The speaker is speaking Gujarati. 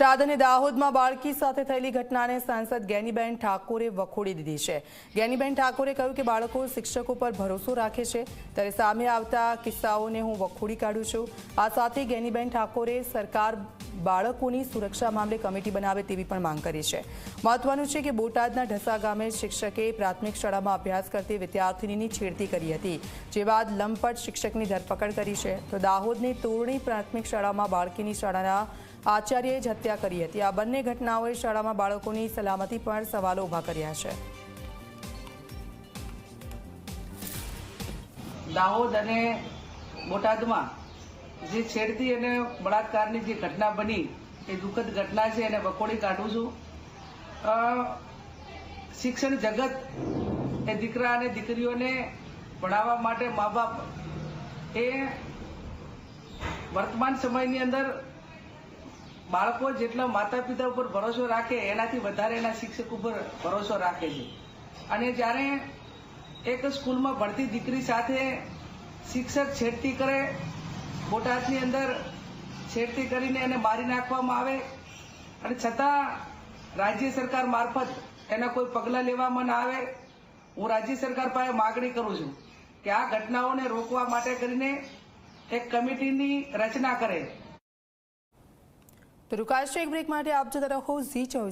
બોટાદ અને દાહોદમાં બાળકી સાથે થયેલી ઘટનાને સાંસદ ગેનીબેન ઠાકોરે વખોડી દીધી છે. ગેનીબેન ઠાકોરે કહ્યું કે બાળકો શિક્ષકો પર ભરોસો રાખે છે. ત્યારે સામે આવતા કિસ્સાઓને હું વખોડી કાઢું છું. આ સાથે ગેનીબેન ઠાકોરે સરકાર બાળકોની સુરક્ષા મામલે કમિટી બનાવે તેવી પણ માંગ કરી છે. મહત્વનું છે કે બોટાદના ઢસા ગામે શિક્ષકે પ્રાથમિક શાળામાં અભ્યાસ કરતી વિદ્યાર્થિનીની છેડતી કરી હતી, જે બાદ લંપટ શિક્ષકની ધરપકડ કરી છે. તો દાહોદની તોરણી પ્રાથમિક શાળામાં બાળકીની શાળાના આચાર્યએ જ હત્યા કરી હતી. આ બંને ઘટનાઓએ શાળામાં બાળકોની સલામતી પર સવાલો ઊભા કર્યા છે. દાહોદ અને બોટાદમાં જે છેડતી અને બળાત્કારની જે ઘટના બની, એ દુઃખદ ઘટના છે, એને વખોડી કાઢું છું. શિક્ષણ જગત એ દીકરા અને દીકરીઓને ભણાવવા માટે મા બાપ એ વર્તમાન સમયની અંદર બાળકો જેટલા માતા પિતા ઉપર ભરોસો રાખે, એનાથી વધારે એના શિક્ષક ઉપર ભરોસો રાખે છે. અને જ્યારે એક સ્કૂલમાં ભણતી દીકરી સાથે શિક્ષક છેડતી કરે બોટાદની અંદર છેડતી કરીને એને મારી નાખવામાં આવે અને છતાં રાજ્ય સરકાર મારફત એના કોઈ પગલાં લેવામાં ના આવે, હું રાજ્ય સરકાર પાસે માગણી કરું છું કે આ ઘટનાઓને રોકવા માટે કરીને એક કમિટીની રચના કરે. તો રૂકાશ એક બ્રેક માટે આપ જતા રહો ઝી ચોવીસ.